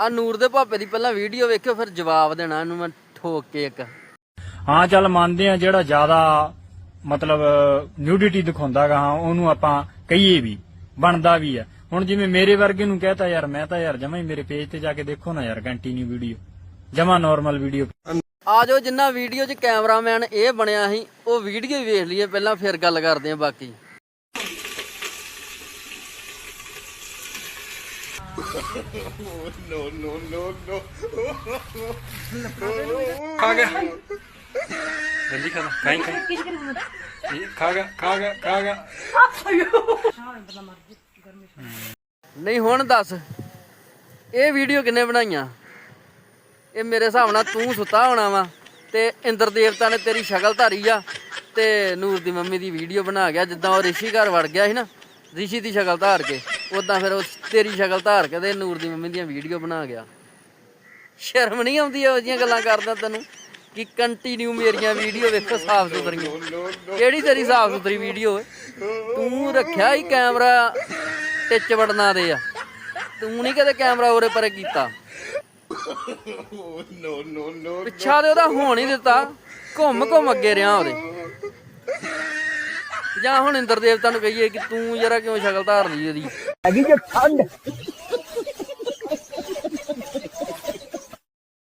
ਆ ਨੂਰ ਦੇ ਭਾਪੇ ਦੀ ਪਹਿਲਾਂ ਵੀਡੀਓ ਵੇਖਿਓ ਫਿਰ ਜਵਾਬ ਦੇਣਾ ਇਹਨੂੰ ਮੈਂ ਠੋਕ ਕੇ ਇੱਕ। ਹਾਂ ਚੱਲ ਮੰਨਦੇ ਆ ਜਿਹੜਾ ਜ਼ਿਆਦਾ ਮਤਲਬ ਨਿਊਡਿਟੀ ਦਿਖਾਉਂਦਾਗਾ ਹਾਂ ਉਹਨੂੰ ਆਪਾਂ ਕਹੀਏ ਵੀ ਬਣਦਾ ਵੀ ਆ। ਹੁਣ ਜਿਵੇਂ ਮੇਰੇ ਵਰਗੇ ਨੂੰ ਕਹਤਾ ਯਾਰ ਮੈਂ ਤਾਂ ਯਾਰ ਜਮਾ ਹੀ ਮੇਰੇ ਪੇਜ ਤੇ ਜਾ ਕੇ ਦੇਖੋ ਨਾ ਯਾਰ ਕੰਟੀਨਿਊ ਵੀਡੀਓ ਜਮਾ ਨਾਰਮਲ ਵੀਡੀਓ ਆ ਜੋ ਜਿੰਨਾ ਵੀਡੀਓ 'ਚ ਕੈਮਰਾਮੈਨ ਇਹ ਬਣਿਆ ਸੀ ਉਹ ਵੀਡੀਓ ਵੇਖ ਲਈਏ ਪਹਿਲਾਂ ਫਿਰ ਗੱਲ ਕਰਦੇ ਆ ਬਾਕੀ। ਖਾ ਗਿਆ ਜਲਦੀ ਖਾ ਖਾਈ ਖਾਈ ਇਹ ਖਾ ਗਿਆ ਖਾ ਗਿਆ ਖਾ ਗਿਆ ਨਹੀਂ ਹੁਣ ਦੱਸ। ਇਹ ਵੀਡੀਓ ਕਿੰਨੇ ਬਣਾਈਆਂ? ਇਹ ਮੇਰੇ ਹਿਸਾਬ ਨਾਲ ਤੂੰ ਸੁੱਤਾ ਹੋਣਾ ਵਾ ਤੇ ਇੰਦਰ ਦੇਵਤਾ ਨੇ ਤੇਰੀ ਸ਼ਕਲ ਧਾਰੀ ਆ ਤੇ ਨੂਰ ਦੀ ਮੰਮੀ ਦੀ ਵੀਡੀਓ ਬਣਾ ਗਿਆ ਜਿੱਦਾਂ ਉਹ ਰਿਸ਼ੀ ਘਰ ਵੜ ਗਿਆ ਸੀ ਨਾ ਰਿਸ਼ੀ ਦੀ ਸ਼ਕਲ ਧਾਰ ਕੇ ਉਦਾਂ ਫਿਰ ਉਹ ਤੇਰੀ ਸ਼ਕਲ ਧਾਰ ਕੇ ਤੇ ਨੂਰ ਦੀ ਮੰਮੀ ਦੀਆਂ ਵੀਡੀਓ ਬਣਾ ਗਿਆ। ਸ਼ਰਮ ਨਹੀਂ ਆਉਂਦੀ ਇਹੋ ਜਿਹੀਆਂ ਗੱਲਾਂ ਕਰਦਾ ਤੈਨੂੰ? ਕਿ ਕੰਟੀਨਿਊ ਮੇਰੀਆਂ ਵੀਡੀਓ ਵੇਖੋ ਸਾਫ਼ ਸੁਥਰੀਆਂ। ਕਿਹੜੀ ਤੇਰੀ ਸਾਫ਼ ਸੁਥਰੀ ਵੀਡੀਓ ਏ? ਤੂੰ ਰੱਖਿਆ ਹੀ ਕੈਮਰਾ ਟਿੱਚ ਵੜਨਾ ਦੇ ਆ। ਤੂੰ ਨਹੀਂ ਕਦੇ ਕੈਮਰਾ ਉਰੇ ਪਰੇ ਕੀਤਾ। ਪਿੱਛਾ ਤੇ ਉਹਦਾ ਹੋਣ ਹੀ ਦਿੱਤਾ। ਘੁੰਮ ਘੁੰਮ ਅੱਗੇ ਰਿਆਂ ਉਹਦੇ। ਜਾਂ ਹੁਣ ਇੰਦਰ ਦੇਵਤਾ ਨੂੰ ਕਹੀਏ ਕਿ ਤੂੰ ਜਰਾ ਕਿਉਂ ਸ਼ਕਲ ਧਾਰ ਲਈ ਉਹਦੀ? ਹੈਗੀ ਜੇ ਠੰਡ?